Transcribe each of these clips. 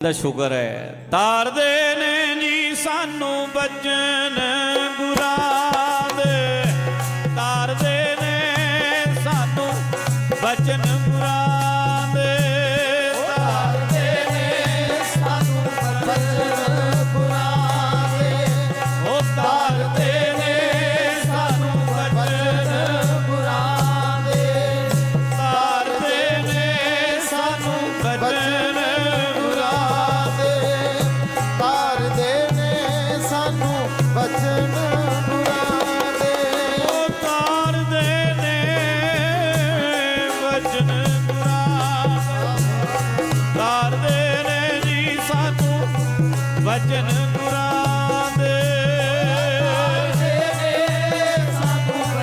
ਦਾ ਸ਼ੁਕਰ ਹੈ। ਤਾਰਦੇ ਨੇ ਜੀ ਸਾਨੂੰ ਬਚਨ ਗੁਰਾਦ ਤਾਰਦੇ ਨੇ ਸਾਨੂੰ ਬਚਨ ਬੁਰਾ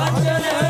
Bacchanal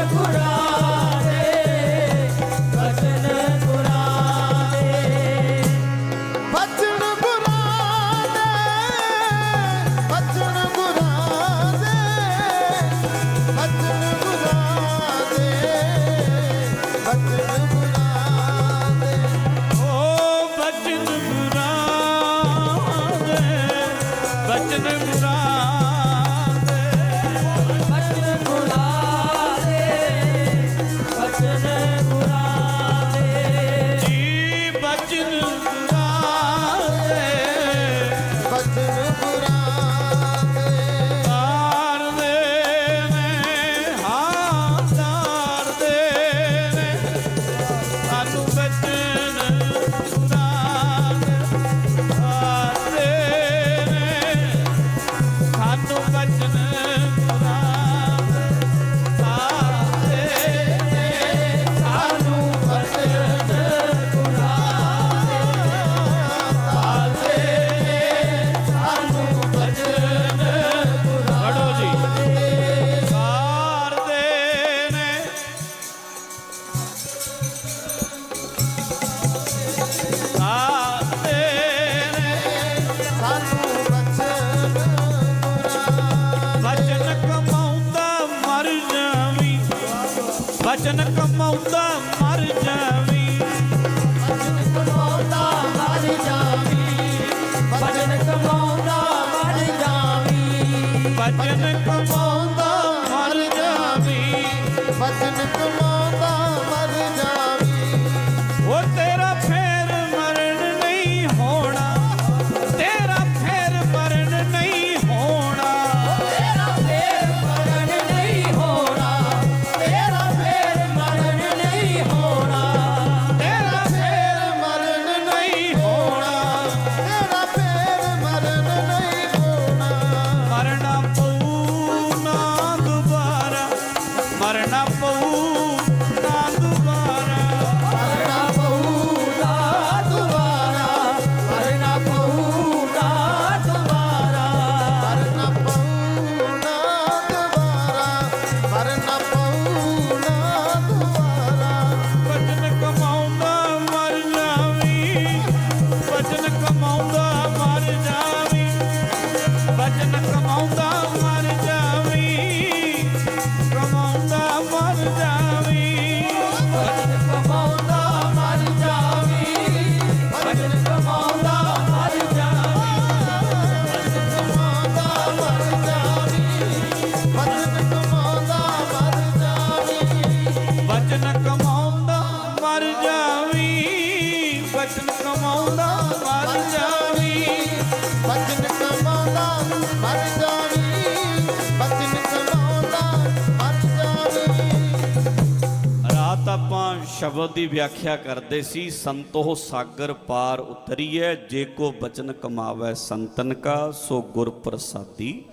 ਸ਼ਬਦ ਦੀ ਵਿਆਖਿਆ ਕਰਦੇ ਸੀ ਸੰਤੋਹ ਸਾਗਰ ਪਾਰ ਉਤਰੀਐ ਜੇ ਕੋ ਬਚਨ ਕਮਾਵੇ ਸੰਤਨ ਕਾ ਸੋ ਗੁਰ ਪ੍ਰਸਾਦੀ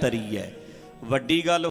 ਤਰੀਐ। ਵੱਡੀ ਗੱਲ